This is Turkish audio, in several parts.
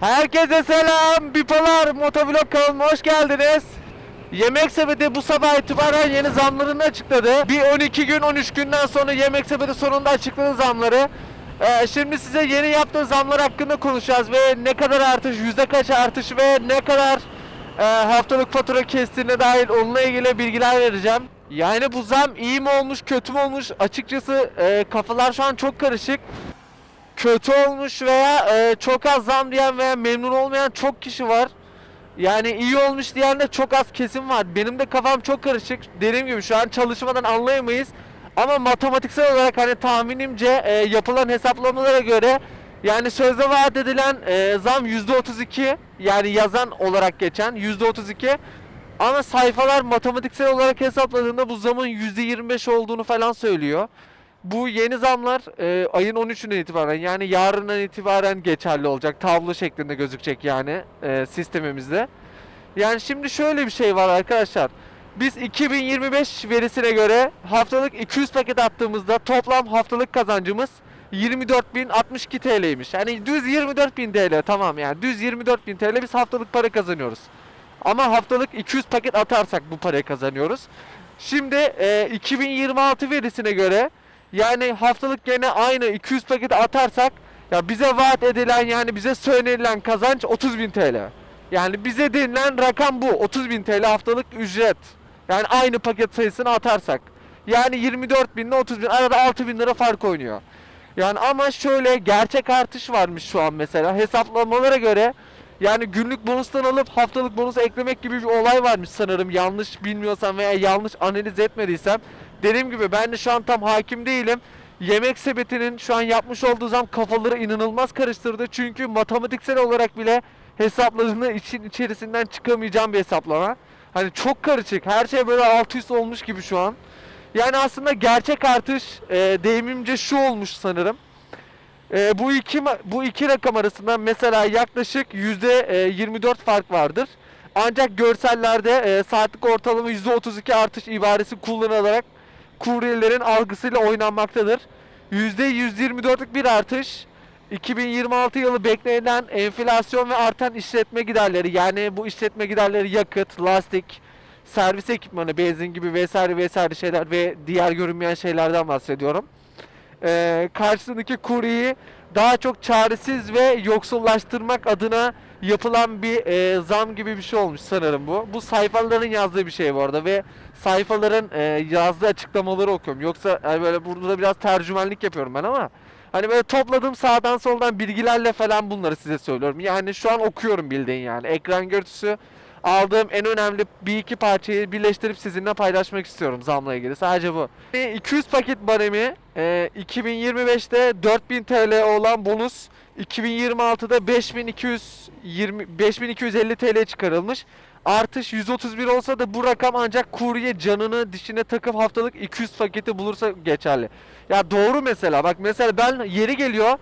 Herkese selam. Bipolar Motovlog kanalıma hoş geldiniz. Yemek Sepeti bu sabah itibaren yeni zamlarını açıkladı. Bir 12 gün 13 günden sonra Yemek Sepeti sonunda açıkladı zamları. Ee, şimdi size yeni yaptığı zamlar hakkında konuşacağız ve ne kadar artış, yüzde kaç artış ve ne kadar e, haftalık fatura kestiğine dair onunla ilgili bilgiler vereceğim. Yani bu zam iyi mi olmuş, kötü mü olmuş? Açıkçası e, kafalar şu an çok karışık kötü olmuş veya e, çok az zam diyen veya memnun olmayan çok kişi var. Yani iyi olmuş diyen de çok az kesim var. Benim de kafam çok karışık. Dediğim gibi şu an çalışmadan anlayamayız. Ama matematiksel olarak hani tahminimce e, yapılan hesaplamalara göre yani sözde vaat edilen e, zam %32 yani yazan olarak geçen %32 ama sayfalar matematiksel olarak hesapladığında bu zamın %25 olduğunu falan söylüyor. Bu yeni zamlar e, ayın 13'ünden itibaren yani yarından itibaren geçerli olacak. Tablo şeklinde gözükecek yani e, sistemimizde. Yani şimdi şöyle bir şey var arkadaşlar. Biz 2025 verisine göre haftalık 200 paket attığımızda toplam haftalık kazancımız 24.062 TL'ymiş. Yani düz 24.000 TL tamam yani düz 24.000 TL biz haftalık para kazanıyoruz. Ama haftalık 200 paket atarsak bu parayı kazanıyoruz. Şimdi e, 2026 verisine göre yani haftalık gene aynı 200 paket atarsak ya bize vaat edilen yani bize söylenilen kazanç 30.000 TL. Yani bize denilen rakam bu 30.000 TL haftalık ücret. Yani aynı paket sayısını atarsak. Yani 24.000 ile 30.000 arada 6.000 lira fark oynuyor. Yani ama şöyle gerçek artış varmış şu an mesela hesaplamalara göre yani günlük bonustan alıp haftalık bonus eklemek gibi bir olay varmış sanırım yanlış bilmiyorsam veya yanlış analiz etmediysem. Dediğim gibi ben de şu an tam hakim değilim. Yemek sepetinin şu an yapmış olduğu zam kafaları inanılmaz karıştırdı. Çünkü matematiksel olarak bile hesapladığında için içerisinden çıkamayacağım bir hesaplama. Hani çok karışık. Her şey böyle alt üst olmuş gibi şu an. Yani aslında gerçek artış e, deyimimce şu olmuş sanırım. E, bu iki bu iki rakam arasında mesela yaklaşık yüzde e, 24 fark vardır. Ancak görsellerde e, saatlik ortalama yüzde 32 artış ibaresi kullanılarak kuryelerin algısıyla oynanmaktadır. Yüzde 124'lük bir artış 2026 yılı beklenen enflasyon ve artan işletme giderleri yani bu işletme giderleri yakıt, lastik, servis ekipmanı, benzin gibi vesaire vesaire şeyler ve diğer görünmeyen şeylerden bahsediyorum. Ee, karşısındaki kuryeyi daha çok çaresiz ve yoksullaştırmak adına yapılan bir e, zam gibi bir şey olmuş sanırım bu. Bu sayfaların yazdığı bir şey bu arada ve sayfaların e, yazdığı açıklamaları okuyorum. Yoksa yani böyle burada da biraz tercümanlık yapıyorum ben ama hani böyle topladığım sağdan soldan bilgilerle falan bunları size söylüyorum. Yani şu an okuyorum bildiğin yani. Ekran görüntüsü aldığım en önemli bir iki parçayı birleştirip sizinle paylaşmak istiyorum zamla ilgili. Sadece bu. E, 200 paket baremi e, 2025'te 4000 TL olan bonus 2026'da 5220 5250 TL çıkarılmış. Artış 131 olsa da bu rakam ancak kurye canını dişine takıp haftalık 200 paketi bulursa geçerli. Ya doğru mesela. Bak mesela ben yeri geliyor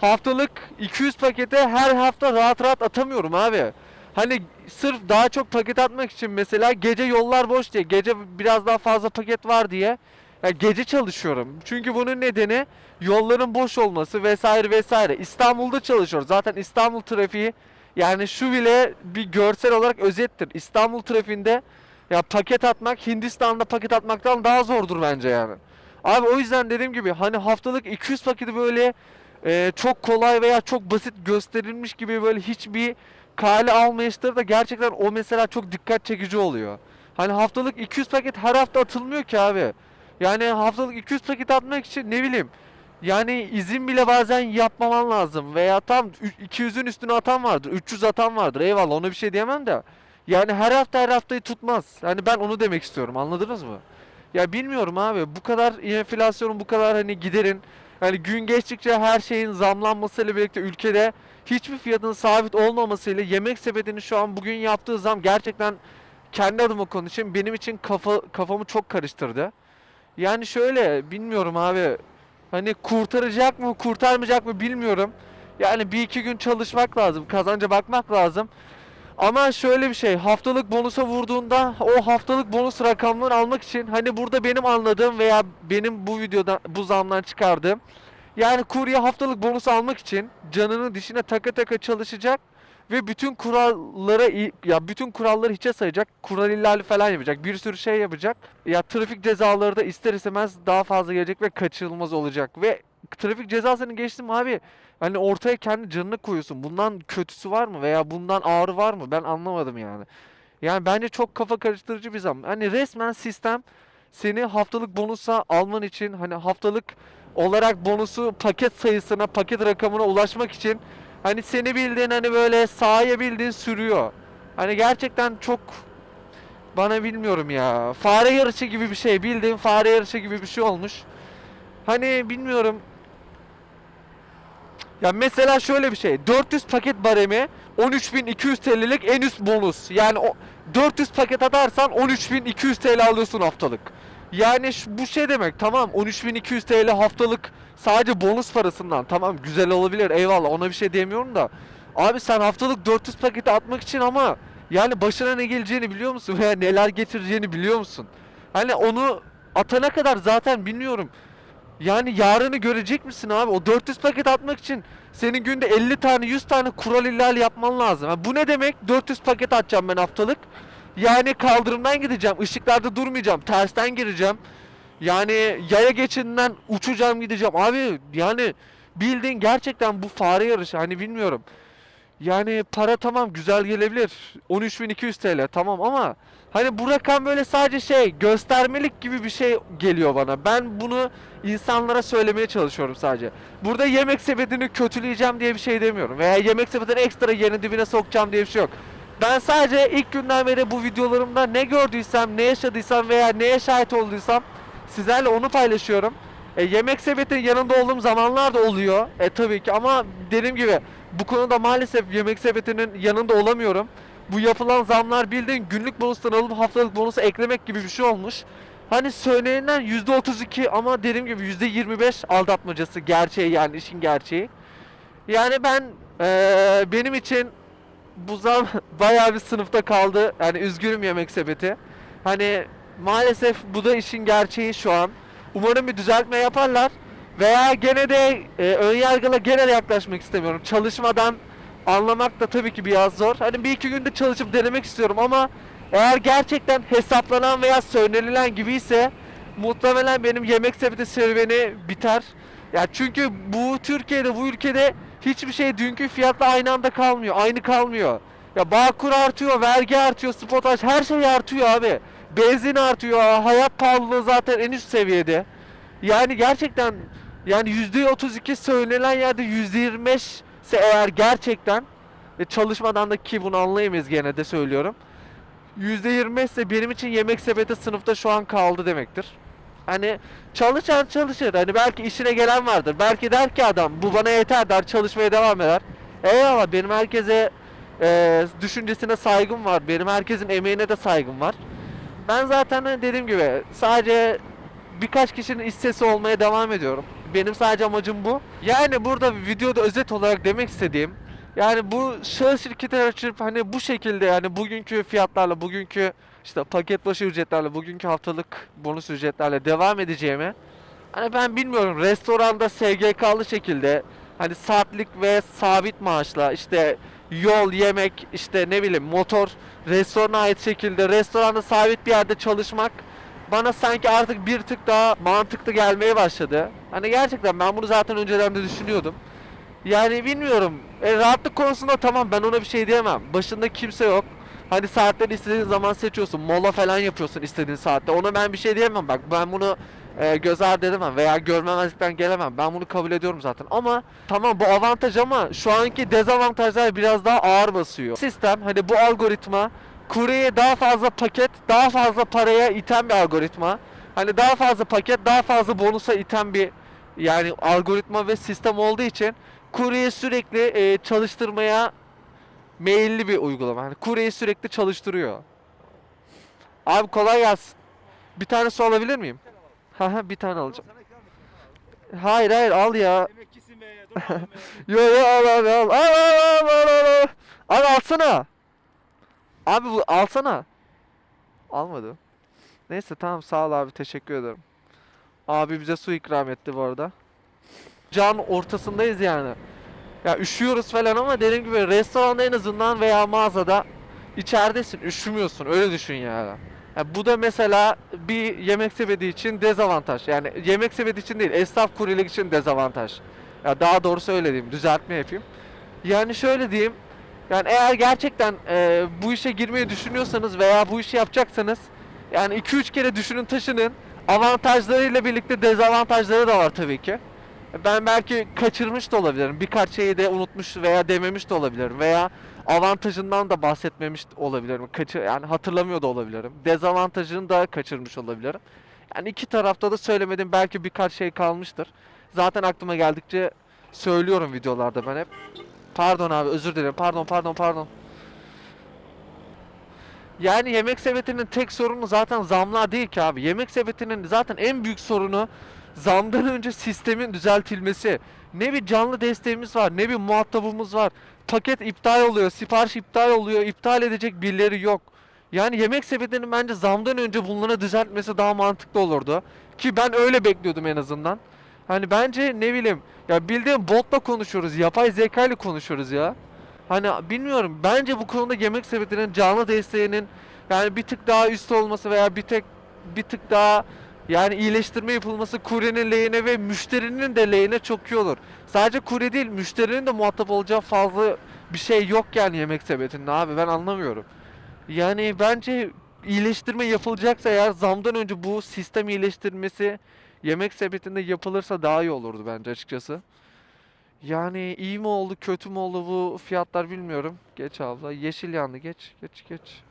haftalık 200 pakete her hafta rahat rahat atamıyorum abi. Hani sırf daha çok paket atmak için mesela gece yollar boş diye, gece biraz daha fazla paket var diye ya gece çalışıyorum. Çünkü bunun nedeni yolların boş olması vesaire vesaire. İstanbul'da çalışıyoruz. Zaten İstanbul trafiği yani şu bile bir görsel olarak özettir. İstanbul trafiğinde ya paket atmak Hindistan'da paket atmaktan daha zordur bence yani. Abi o yüzden dediğim gibi hani haftalık 200 paketi böyle e, çok kolay veya çok basit gösterilmiş gibi böyle hiçbir kale almayışları da gerçekten o mesela çok dikkat çekici oluyor. Hani haftalık 200 paket her hafta atılmıyor ki abi. Yani haftalık 200 paket atmak için ne bileyim yani izin bile bazen yapmaman lazım veya tam ü- 200'ün üstüne atan vardır, 300 atan vardır. Eyvallah ona bir şey diyemem de. Yani her hafta her haftayı tutmaz. Yani ben onu demek istiyorum. Anladınız mı? Ya bilmiyorum abi. Bu kadar enflasyonun bu kadar hani giderin hani gün geçtikçe her şeyin zamlanmasıyla birlikte ülkede hiçbir fiyatın sabit olmamasıyla yemek sepetinin şu an bugün yaptığı zam gerçekten kendi adıma konuşayım benim için kafa kafamı çok karıştırdı. Yani şöyle bilmiyorum abi. Hani kurtaracak mı kurtarmayacak mı bilmiyorum. Yani bir iki gün çalışmak lazım. Kazanca bakmak lazım. Ama şöyle bir şey haftalık bonusa vurduğunda o haftalık bonus rakamlarını almak için hani burada benim anladığım veya benim bu videoda bu zamdan çıkardığım yani kurye haftalık bonus almak için canını dişine taka taka çalışacak ve bütün kurallara ya bütün kuralları hiçe sayacak. Kural ihlali falan yapacak. Bir sürü şey yapacak. Ya trafik cezaları da ister istemez daha fazla gelecek ve kaçınılmaz olacak. Ve trafik cezasını geçtim abi. Hani ortaya kendi canını koyuyorsun. Bundan kötüsü var mı veya bundan ağrı var mı? Ben anlamadım yani. Yani bence çok kafa karıştırıcı bir zam. Hani resmen sistem seni haftalık bonusa alman için hani haftalık olarak bonusu paket sayısına, paket rakamına ulaşmak için hani seni bildiğin hani böyle sahaya bildiğin sürüyor. Hani gerçekten çok bana bilmiyorum ya. Fare yarışı gibi bir şey. Bildiğin fare yarışı gibi bir şey olmuş. Hani bilmiyorum. Ya mesela şöyle bir şey. 400 paket baremi 13.200 TL'lik en üst bonus. Yani o 400 paket atarsan 13.200 TL alıyorsun haftalık. Yani bu şey demek tamam 13.200 TL haftalık sadece bonus parasından tamam güzel olabilir eyvallah ona bir şey demiyorum da abi sen haftalık 400 paketi atmak için ama yani başına ne geleceğini biliyor musun veya neler getireceğini biliyor musun? Hani onu atana kadar zaten bilmiyorum. Yani yarını görecek misin abi? O 400 paket atmak için senin günde 50 tane 100 tane kural ihlali yapman lazım. Ha, bu ne demek? 400 paket atacağım ben haftalık. Yani kaldırımdan gideceğim, ışıklarda durmayacağım, tersten gireceğim. Yani yaya geçidinden uçacağım gideceğim. Abi yani bildiğin gerçekten bu fare yarışı hani bilmiyorum. Yani para tamam güzel gelebilir. 13.200 TL tamam ama hani bu rakam böyle sadece şey göstermelik gibi bir şey geliyor bana. Ben bunu insanlara söylemeye çalışıyorum sadece. Burada yemek sepetini kötüleyeceğim diye bir şey demiyorum. Veya yemek sepetini ekstra yerin dibine sokacağım diye bir şey yok. Ben sadece ilk günden beri bu videolarımda ne gördüysem, ne yaşadıysam veya neye şahit olduysam sizlerle onu paylaşıyorum. E, yemek sepetinin yanında olduğum zamanlar da oluyor. E tabii ki ama dediğim gibi bu konuda maalesef yemek sepetinin yanında olamıyorum. Bu yapılan zamlar bildiğin günlük bonustan alıp haftalık bonusu eklemek gibi bir şey olmuş. Hani söylenenden %32 ama dediğim gibi %25 aldatmacası gerçeği yani işin gerçeği. Yani ben eee, benim için bu zam bayağı bir sınıfta kaldı. Yani üzgünüm yemek sepeti. Hani maalesef bu da işin gerçeği şu an. Umarım bir düzeltme yaparlar. Veya gene de e, önyargıyla genel yaklaşmak istemiyorum. Çalışmadan anlamak da tabii ki biraz zor. Hani bir iki günde çalışıp denemek istiyorum ama eğer gerçekten hesaplanan veya söylenilen gibiyse muhtemelen benim yemek sepeti serüveni biter. Ya çünkü bu Türkiye'de bu ülkede hiçbir şey dünkü fiyatla aynı anda kalmıyor. Aynı kalmıyor. Ya Bağkur artıyor, vergi artıyor, spotaj her şey artıyor abi. Benzin artıyor, hayat pahalılığı zaten en üst seviyede. Yani gerçekten yani %32 söylenen yerde %25 ise eğer gerçekten ve çalışmadan da ki bunu anlayamayız gene de söylüyorum. %25 ise benim için yemek sepeti sınıfta şu an kaldı demektir. Hani çalışan çalışır. Hani belki işine gelen vardır. Belki der ki adam bu bana yeter der çalışmaya devam eder. Eyvallah benim herkese e, düşüncesine saygım var. Benim herkesin emeğine de saygım var. Ben zaten hani dediğim gibi sadece birkaç kişinin iş sesi olmaya devam ediyorum. Benim sadece amacım bu. Yani burada videoda özet olarak demek istediğim yani bu şahıs şirketler açıp hani bu şekilde yani bugünkü fiyatlarla bugünkü işte paket başı ücretlerle bugünkü haftalık bonus ücretlerle devam edeceğimi hani ben bilmiyorum restoranda SGK'lı şekilde hani saatlik ve sabit maaşla işte yol yemek işte ne bileyim motor restorana ait şekilde restoranda sabit bir yerde çalışmak bana sanki artık bir tık daha mantıklı gelmeye başladı. Hani gerçekten ben bunu zaten önceden de düşünüyordum. Yani bilmiyorum. E, rahatlık konusunda tamam ben ona bir şey diyemem. Başında kimse yok. Hani saatleri istediğin zaman seçiyorsun. Mola falan yapıyorsun istediğin saatte. Ona ben bir şey diyemem. Bak ben bunu e, göz ardı edemem veya görmemezlikten gelemem. Ben bunu kabul ediyorum zaten. Ama tamam bu avantaj ama şu anki dezavantajlar biraz daha ağır basıyor. Sistem hani bu algoritma kuryeye daha fazla paket, daha fazla paraya iten bir algoritma. Hani daha fazla paket, daha fazla bonusa iten bir yani algoritma ve sistem olduğu için kuryeyi sürekli e, çalıştırmaya meyilli bir uygulama. Hani kuryeyi sürekli çalıştırıyor. Abi kolay gelsin. Bir tane su alabilir miyim? Haha bir tane alacağım. Hayır hayır al ya. Emekçisin be ya. Dur be. Yo yo al abi al. Al al al al al. al. Alsana. Abi bu alsana. Almadı. Neyse tamam sağ ol abi teşekkür ederim. Abi bize su ikram etti bu arada. Can ortasındayız yani. Ya üşüyoruz falan ama dediğim gibi restoranda en azından veya mağazada içeridesin, üşümüyorsun. Öyle düşün yani. Ya bu da mesela bir yemek sepeti için dezavantaj. Yani yemek sepeti için değil, esnaf kuryelik için dezavantaj. Ya daha doğrusu öyle diyeyim, düzeltme yapayım. Yani şöyle diyeyim. Yani eğer gerçekten e, bu işe girmeyi düşünüyorsanız veya bu işi yapacaksanız yani 2-3 kere düşünün taşının. Avantajlarıyla birlikte dezavantajları da var tabii ki. Ben belki kaçırmış da olabilirim. Birkaç şeyi de unutmuş veya dememiş de olabilirim. Veya avantajından da bahsetmemiş olabilirim. Kaçı, yani hatırlamıyor da olabilirim. Dezavantajını da kaçırmış olabilirim. Yani iki tarafta da söylemedim. Belki birkaç şey kalmıştır. Zaten aklıma geldikçe söylüyorum videolarda ben hep. Pardon abi özür dilerim. Pardon pardon pardon. Yani yemek sepetinin tek sorunu zaten zamlar değil ki abi. Yemek sepetinin zaten en büyük sorunu zamdan önce sistemin düzeltilmesi. Ne bir canlı desteğimiz var, ne bir muhatabımız var. Paket iptal oluyor, sipariş iptal oluyor, iptal edecek birileri yok. Yani yemek sepetinin bence zamdan önce bunları düzeltmesi daha mantıklı olurdu. Ki ben öyle bekliyordum en azından. Hani bence ne bileyim ya bildiğin botla konuşuyoruz, yapay zeka ile konuşuyoruz ya. Hani bilmiyorum bence bu konuda yemek sepetinin canlı desteğinin yani bir tık daha üst olması veya bir tek bir tık daha yani iyileştirme yapılması kuryenin lehine ve müşterinin de lehine çok iyi olur. Sadece kurye değil müşterinin de muhatap olacağı fazla bir şey yok yani yemek sepetinde abi ben anlamıyorum. Yani bence iyileştirme yapılacaksa eğer zamdan önce bu sistem iyileştirmesi yemek sepetinde yapılırsa daha iyi olurdu bence açıkçası. Yani iyi mi oldu kötü mü oldu bu fiyatlar bilmiyorum. Geç abla yeşil yandı geç geç geç.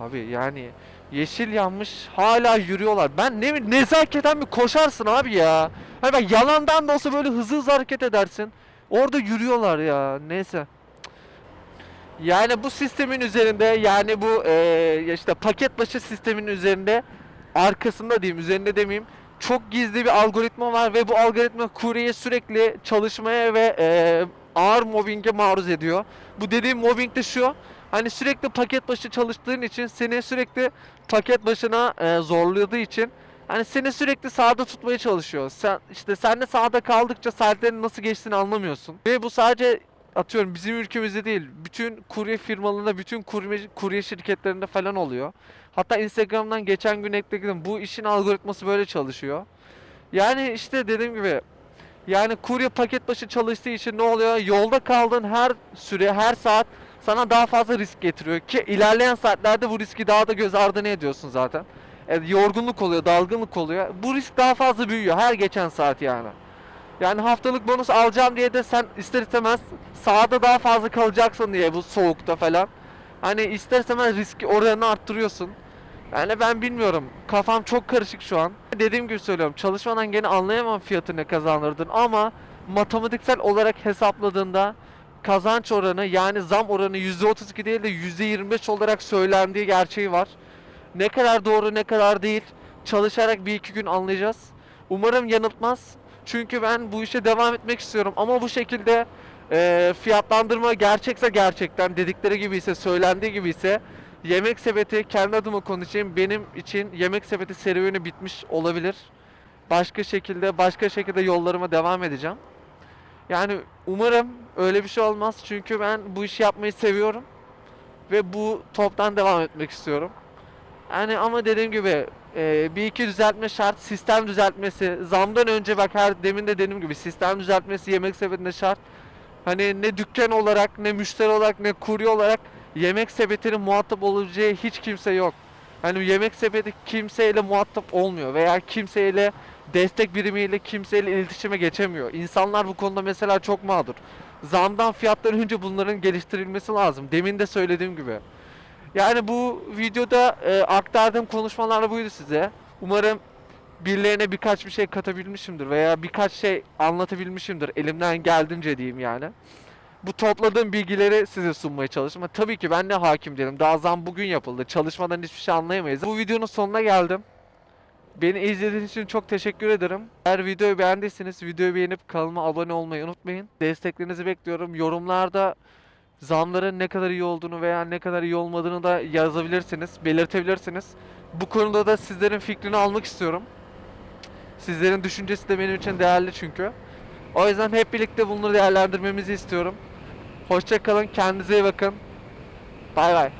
Abi yani yeşil yanmış hala yürüyorlar. Ben ne nezaketen bir koşarsın abi ya. Hani bak yalandan da olsa böyle hızlı hızlı hareket edersin. Orada yürüyorlar ya neyse. Yani bu sistemin üzerinde yani bu eee, işte paket başı sistemin üzerinde arkasında diyeyim üzerinde demeyeyim çok gizli bir algoritma var ve bu algoritma kuryeyi sürekli çalışmaya ve eee, ağır mobbinge maruz ediyor. Bu dediğim mobbing de şu hani sürekli paket başı çalıştığın için seni sürekli paket başına eee, zorladığı için hani seni sürekli sağda tutmaya çalışıyor. Sen işte sen de sağda kaldıkça saatlerin nasıl geçtiğini anlamıyorsun. Ve bu sadece atıyorum bizim ülkemizde değil, bütün kurye firmalarında, bütün kurye, kurye şirketlerinde falan oluyor. Hatta Instagram'dan geçen gün ekledim. Bu işin algoritması böyle çalışıyor. Yani işte dediğim gibi yani kurye paket başı çalıştığı için ne oluyor? Yolda kaldığın her süre, her saat sana daha fazla risk getiriyor ki ilerleyen saatlerde bu riski daha da göz ardı ediyorsun zaten. E, yorgunluk oluyor, dalgınlık oluyor. Bu risk daha fazla büyüyor her geçen saat yani. Yani haftalık bonus alacağım diye de sen ister istemez sahada daha fazla kalacaksın diye bu soğukta falan. Hani ister istemez riski oranını arttırıyorsun. Yani ben bilmiyorum. Kafam çok karışık şu an. Dediğim gibi söylüyorum. Çalışmadan gene anlayamam fiyatı ne kazandırdın ama matematiksel olarak hesapladığında kazanç oranı yani zam oranı %32 değil de %25 olarak söylendiği gerçeği var. Ne kadar doğru ne kadar değil çalışarak bir iki gün anlayacağız. Umarım yanıltmaz. Çünkü ben bu işe devam etmek istiyorum ama bu şekilde e, fiyatlandırma gerçekse gerçekten dedikleri gibi ise söylendiği gibi ise yemek sepeti kendi adıma konuşayım benim için yemek sepeti serüveni bitmiş olabilir. Başka şekilde başka şekilde yollarıma devam edeceğim. Yani umarım öyle bir şey olmaz çünkü ben bu işi yapmayı seviyorum ve bu toptan devam etmek istiyorum. Yani ama dediğim gibi e, bir iki düzeltme şart, sistem düzeltmesi. Zamdan önce bak her demin de dediğim gibi sistem düzeltmesi yemek sepetinde şart. Hani ne dükkan olarak, ne müşteri olarak, ne kurye olarak yemek sepetinin muhatap olacağı hiç kimse yok. Hani yemek sepeti kimseyle muhatap olmuyor veya kimseyle destek birimiyle kimseyle iletişime geçemiyor. İnsanlar bu konuda mesela çok mağdur. Zamdan fiyattan önce bunların geliştirilmesi lazım. Demin de söylediğim gibi. Yani bu videoda e, aktardığım konuşmalar buydu size. Umarım birilerine birkaç bir şey katabilmişimdir veya birkaç şey anlatabilmişimdir. Elimden geldiğince diyeyim yani. Bu topladığım bilgileri size sunmaya çalıştım. Tabii ki ben ne hakim değilim. Daha zam bugün yapıldı. Çalışmadan hiçbir şey anlayamayız. Bu videonun sonuna geldim. Beni izlediğiniz için çok teşekkür ederim. Eğer videoyu beğendiyseniz videoyu beğenip kanalıma abone olmayı unutmayın. Desteklerinizi bekliyorum. Yorumlarda zamların ne kadar iyi olduğunu veya ne kadar iyi olmadığını da yazabilirsiniz, belirtebilirsiniz. Bu konuda da sizlerin fikrini almak istiyorum. Sizlerin düşüncesi de benim için değerli çünkü. O yüzden hep birlikte bunları değerlendirmemizi istiyorum. Hoşça kalın, kendinize iyi bakın. Bay bay.